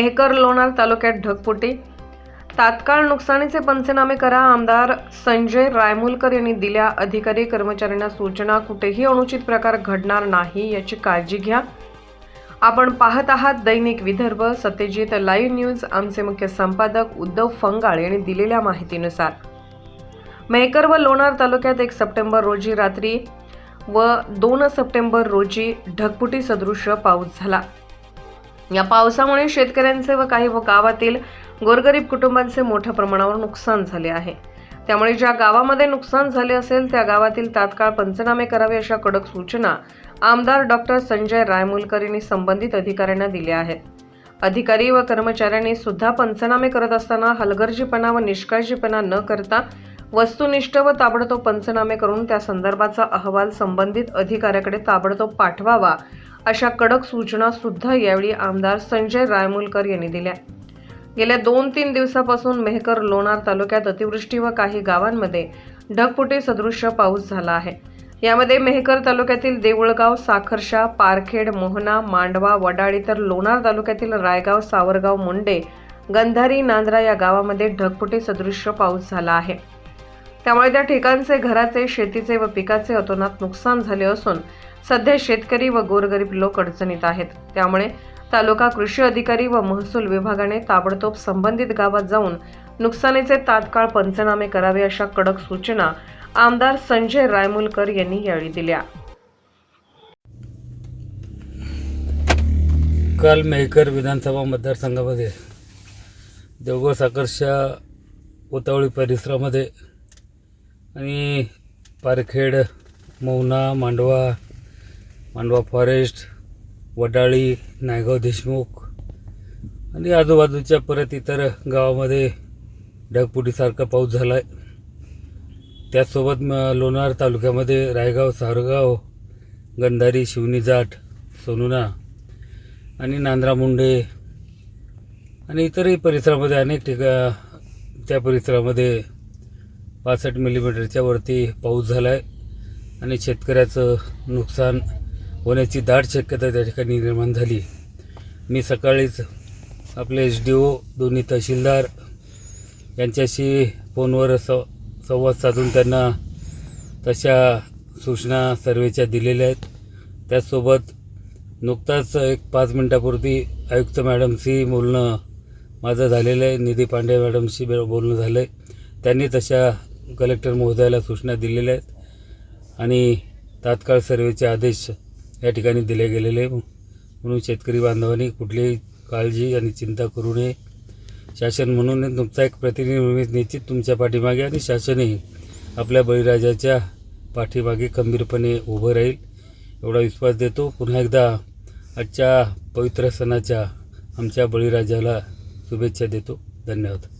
मेहकर लोणार तालुक्यात ढगफुटी. तात्काळ नुकसानीचे पंचनामे करा आमदार संजय रायमुलकर यांनी दिल्या अधिकारी कर्मचाऱ्यांना सूचना कुठेही अनुचित प्रकार घडणार नाही याची काळजी घ्या. आपण पाहत आहात दैनिक विदर्भ सत्यजित लाईव्ह न्यूज आमचे मुख्य संपादक उद्धव फंगाळ यांनी दिलेल्या माहितीनुसार. मेहकर व लोणार तालुक्यात एक सप्टेंबर रोजी रात्री व दोन सप्टेंबर रोजी ढगफुटी सदृश्य पाऊस झाला. या पावसामुळे शेतकऱ्यांचे व काही व गावातील गोरगरीब कुटुंबांचे मोठ्या प्रमाणावर नुकसान झाले आहे. त्यामुळे ज्या गावामध्ये नुकसान झाले असेल त्या गावातील तात्काळ पंचनामे करावे अशा कडक सूचना आमदार डॉक्टर संजय रायमुलकर यांनी संबंधित अधिकाऱ्यांना दिल्या आहेत. अधिकारी व कर्मचाऱ्यांनी सुद्धा पंचनामे करत असताना हलगर्जीपणा व निष्काळजीपणा न करता वस्तुनिष्ठ व ताबडतोब पंचनामे करून त्या संदर्भाचा अहवाल संबंधित अधिकाऱ्याकडे ताबडतोब पाठवावा अशा कडक सूचना सुद्धा यावेळी आमदार संजय रायमुलकर यांनी दिल्या. गेल्या दोन तीन दिवसापासून मेहकर लोणार तालुक्यात अतिवृष्टी व काही गावांमध्ये ढगफुटी सदृश्य पाऊस झाला आहे. यामध्ये मेहकर तालुक्यातील देऊळगाव साखरशा पारखेड मोहना मांडवा वडाळी तर लोणार तालुक्यातील रायगाव सावरगाव मुंडे गंधारी नांद्रा या गावामध्ये ढगफुटी सदृश्य पाऊस झाला आहे. त्यामुळे त्या ठिकाणचे घराचे शेतीचे व पिकाचे अतोनात नुकसान झाले असून सध्या शेतकरी व गोरगरीब लोक अडचणीत आहेत. त्यामुळे तालुका कृषी अधिकारी व महसूल विभागाने ताबडतोब संबंधित गावात जाऊन नुकसानीचे तात्काळ पंचनामे करावे अशा कडक सूचना आमदार संजय रायमुलकर यांनी यावेळी दिल्या. काल मेहकर विधानसभा मतदारसंघामध्ये देवगड साखरच्या उतावळी परिसरामध्ये आणि पारखेड मौना मांडवा मांडवा फॉरेस्ट वडाळी नायगाव देशमुख आणि आजूबाजूच्या परत इतर गावामध्ये ढगपुटीसारखा पाऊस झाला आहे त्याचसोबत म लोणार तालुक्यामध्ये रायगाव सारगाव गंधारी शिवनी जाट सोनुना आणि नांद्रा मुंडे आणि इतरही परिसरामध्ये अनेक ठिका त्या परिसरामध्ये पासष्ट मिलीमीटरच्या वरती पाऊस झाला आहे आणि शेतकऱ्याचं नुकसान होण्याची दाट शक्यता त्या ठिकाणी निर्माण झाली. मी सकाळीच आपले एच डी ओ दोन्ही तहसीलदार यांच्याशी फोनवर स संवाद साधून त्यांना तशा सूचना सर्वेच्या दिलेल्या आहेत. त्याचसोबत नुकताच एक पाच मिनटापूर्वी आयुक्त मॅडमशी बोलणं माझं झालेलं आहे. निधी पांडे मॅडमशी बोलणं झालं आहे त्यांनी तशा कलेक्टर महोदयाला सूचना दिलेल्या आहेत. आणि तात्काळ सर्वेचे आदेश या ठिकाणी दिले गेलेले. म्हणून शेतकरी बांधवांनी कुठलीही काळजी आणि चिंता करू नये. शासन म्हणून तुमचा एक प्रतिनिधी निश्चित तुमच्या पाठीमागे आणि शासनही आपल्या बळीराजाच्या पाठीमागे खंबीरपणे उभं राहील. एवढा विश्वास देतो. पुन्हा एकदा आजच्या पवित्र सणाच्या आमच्या बळीराजाला शुभेच्छा देतो. धन्यवाद.